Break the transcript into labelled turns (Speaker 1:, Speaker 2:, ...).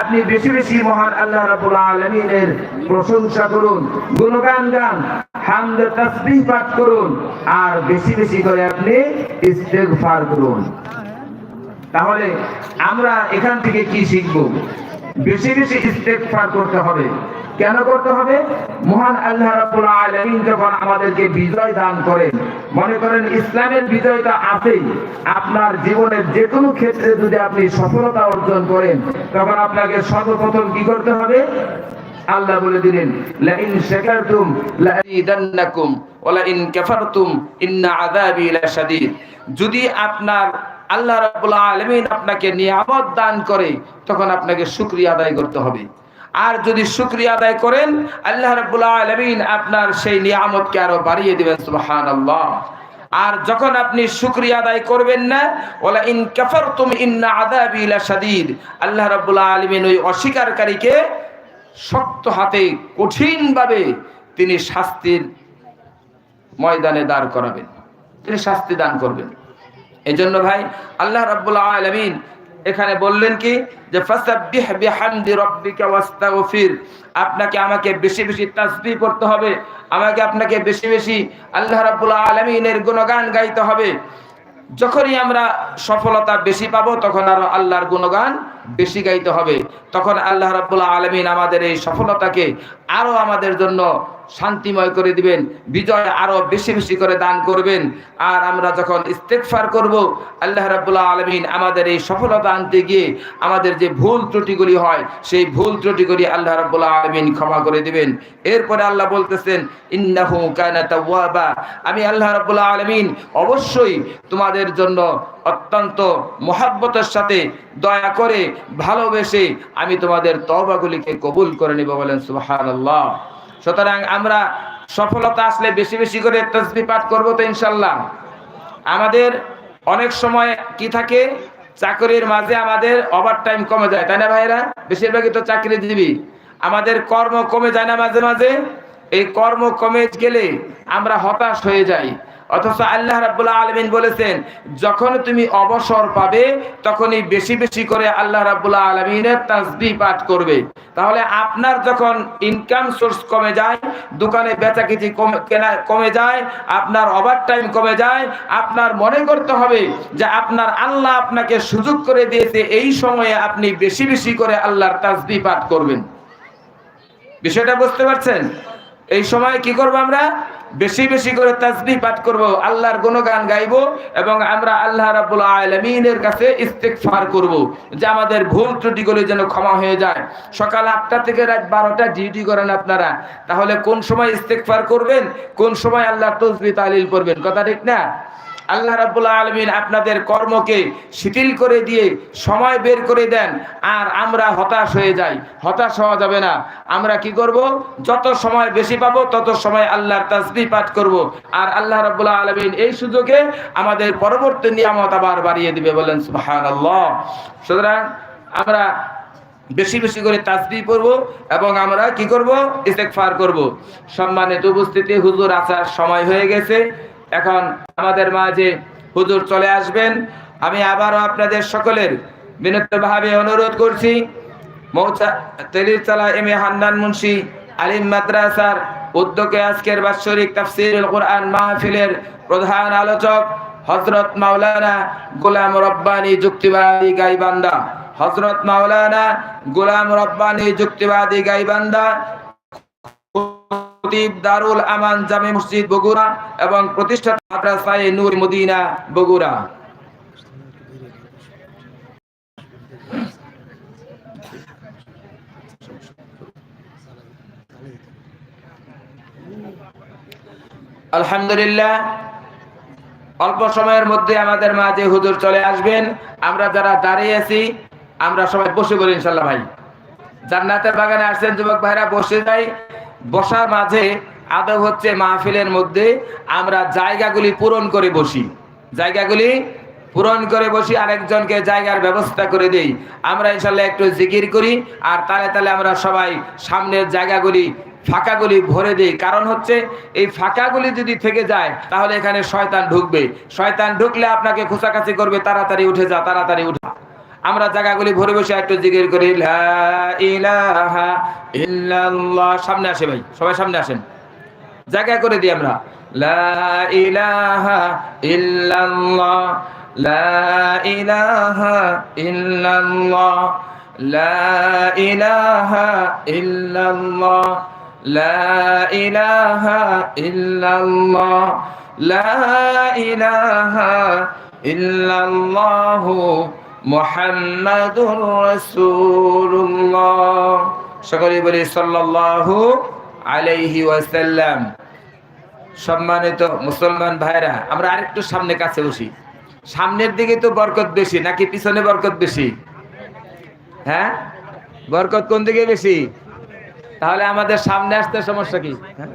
Speaker 1: আপনি বেশি বেশি মহান আল্লাহ রাব্বুল আলামিনের প্রশংসা করুন, গুণগান গান, হামদ তাসবিহ পাঠ করুন, আর বেশি বেশি করে আপনি ইস্তেগফার করুন। তাহলে আমরা এখান থেকে কি শিখব? বেশি বেশি ইস্তেগফার করতে হবে। কেন করতে হবে? মহান আল্লাহ রাব্বুল আলামিন যখন আমাদেরকে বিজয় দান করেন, মনে করেন ইসলামের বিজয় তো আছেই। আপনার জীবনের যে কোনো ক্ষেত্রে যদি আপনি সফলতা অর্জন করেন, তখন আপনাকে সর্বপ্রথম কি করতে হবে? আল্লাহ বলে দিলেন, লাইন শাকারতুম লাযিদান্নাকুম ওয়া লাইন কাফারতুম, ইন্না আযাবি লাশাদীদ। যদি আপনার আল্লাহ রাব্বুল আলামিন আপনাকে নিয়ামত দান করে, তখন আপনাকে শুকরিয়া আদায় করতে হবে। আর যদি শুকরিয়া আদায় করেন, আল্লাহ রাব্বুল আলামিন আপনার সেই নিয়ামতকে আরও বাড়িয়ে দিবেন, সুবহানাল্লাহ। আর যখন আপনি শুকরিয়া আদায় করবেন না ওলা ইন কাফারতুম ইন্না আযাবি লাশাদীদ। আল্লাহ রাব্বুল আলামিন ওই অস্বীকারীকে শক্ত হাতে কঠিনভাবে তিনি শাস্তির ময়দানে দাঁড় করাবেন। তিনি শাস্তি দান করবেন। এই জন্য ভাই, আল্লাহ রাব্বুল আলামিন এখানে বললেন কি? যে আপনাকে আমাকে বেশি বেশি তাসবিহ করতে হবে। আমাকে আপনাকে বেশি বেশি আল্লাহ রাব্বুল আলামিনের গুণগান গাইতে হবে। যখনই আমরা সফলতা বেশি পাবো, তখন আরও আল্লাহর গুণগান বেশি গাইতে হবে। তখন আল্লাহ রাব্বুল আলামিন আমাদের এই সফলতাকে আরও আমাদের জন্য শান্তিময় করে দিবেন, বিজয় আরও বেশি বেশি করে দান করবেন। আর আমরা যখন ইস্তেগফার করব, আল্লাহ রাব্বুল আলামিন আমাদের এই সফলতা আনতে গিয়ে আমাদের যে ভুল ত্রুটিগুলি হয়, সেই ভুল ত্রুটিগুলি আল্লাহ রাব্বুল আলামিন ক্ষমা করে দিবেন। এরপরে আল্লাহ বলতেছেন, ইন্নাহু কানা তাওয়াবা। আমি আল্লাহ রাব্বুল আলামিন অবশ্যই তোমাদের জন্য অত্যন্ত মহাব্বতের সাথে দয়া করে ভালোবেসে আমি তোমাদের তওবাগুলিকে কবুল করে নিব বলেন সুবহানাল্লাহ। সুতরাং আমরা সফলতা আসলে বেশি বেশি করে তসবি পাঠ করব তো ইনশাল্লাহ আমাদের অনেক সময় কি থাকে? চাকরির মাঝে আমাদের ওভার টাইম কমে যায়, তাই না ভাইরা বেশিরভাগই তো চাকরিজীবী। আমাদের কর্ম কমে যায় না মাঝে মাঝে। এই কর্ম কমে গেলে আমরা হতাশ হয়ে যাই। অথচ আল্লাহ রাব্বুল আলমিন বলেছেন, যখন তুমি অবসর পাবে, তখনই বেশি বেশি করে আল্লাহ রাব্বুল আলামিনের তাজবি পাঠ করবে। তাহলে আপনার যখন ইনকাম সোর্স কমে যায়, দোকানে বেচাকেচি কেনা, কমে যায়, আপনার ওভার টাইম কমে যায়, আপনার মনে করতে হবে যে আপনার আল্লাহ আপনাকে সুযোগ করে দিয়েছে, এই সময়ে আপনি বেশি বেশি করে আল্লাহর তাজবি পাঠ করবেন। বিষয়টা বুঝতে পারছেন? এই সময় কি করব আমরা? বেশি বেশি করে তাসবিহ পাঠ করব, আল্লাহর গুণগান গাইব এবং আমরা আল্লাহ রাব্বুল আলামিনের কাছে ইস্তেগফার করব, যে আমাদের ভুল ত্রুটিগুলো যেন ক্ষমা হয়ে যায়। সকাল আটটা থেকে রাত বারোটা, ডিউটি করেন আপনারা। তাহলে কোন সময় ইস্তেগফার করবেন, কোন সময় আল্লাহর তাসবিহ তালিল করবেন কথা ঠিক না? আল্লাহ রাব্বুল আলামিন আপনাদের কর্মকে শিথিল করে দিয়ে সময় বের করে দেন, আর আমরা হতাশ হয়ে যাই। হতাশ হওয়া যাবে না। আমরা কি করব? যত সময় বেশি পাবো, তত সময় আল্লাহর তাসবিহ পাঠ করব। আর আল্লাহ রাব্বুল আলামিন এই সুযোগে আমাদের পরবর্তী নিয়ামত আবার বাড়িয়ে দিবে বলেন, সুবহানাল্লাহ। সুতরাং আমরা বেশি বেশি করে তাসবিহ পড়ব এবং আমরা কি করব? ইস্তেগফার করব। সম্মানিত উপস্থিতি, হুজুর, আসার সময় হয়ে গেছে। এখন আমাদের মাঝে হুজুর চলে আসবেন। আমি আবারও আপনাদের সকলের বিনীতভাবে অনুরোধ করছি মৌচা তেলিরতলা এম এ হান্নান মুন্সি আলিম মাদ্রাসার উদ্যোগে আজকের বাৎসরিক তাফসিরুল কোরআন মাহফিলের প্রধান আলোচক হজরত মাওলানা গোলাম রব্বানী যুক্তিবাদী গাইবান্দা হজরত মাওলানা গোলাম রব্বানী যুক্তিবাদী গাইবান্দা খতিব দারুল আমান জামে মসজিদ বগুড়া এবং প্রতিষ্ঠাতা মাদ্রাসায়ে নূর মদিনা বগুড়া। আলহামদুলিল্লাহ, অল্প সময়ের মধ্যে আমাদের মাঝে হুজুর চলে আসবেন। আমরা যারা দাঁড়িয়ে আছি, আমরা সবাই বসে বলি ইনশাল্লাহ ভাই। জান্নাতের বাগানে আসছেন যুবক ভাইরা, বসে যাই। বসার মাঝে আদব হচ্ছে মাহফিলের মধ্যে আমরা জায়গাগুলি পূরণ করে বসি। জায়গাগুলি পূরণ করে বসি, আরেকজনকে জায়গার ব্যবস্থা করে দেই। আমরা ইনশাল্লাহ একটু জিকির করি আর তালে তালে আমরা সবাই সামনের জায়গাগুলি, ফাঁকাগুলি ভরে দিই। কারণ হচ্ছে এই ফাঁকাগুলি যদি থেকে যায়, তাহলে এখানে শয়তান ঢুকবে। শয়তান ঢুকলে আপনাকে খোঁচাকাছি করবে, তাড়াতাড়ি উঠে যা, তাড়াতাড়ি উঠে। আমরা জায়গাগুলি ভরে বসে একটু জিকির করি সামনে আসে ভাই, সবাই সামনে আসেন। জায়গা করে দিই আমরা, লা ইলাহা লা লা লা লা মুহাম্মাদুর রাসূলুল্লাহ। সকলে বলি সাল্লাল্লাহু আলাইহি ওয়াসাল্লাম। সম্মানিত মুসলমান ভাইরা আমরা আরেকটু সামনে কাছে বসি। সামনের দিকে তো বরকত বেশি নাকি পিছনে বরকত বেশি? হ্যাঁ? বরকত কোন দিকে বেশি? তাহলে আমাদের সামনে আসতে সমস্যা কি? হ্যাঁ?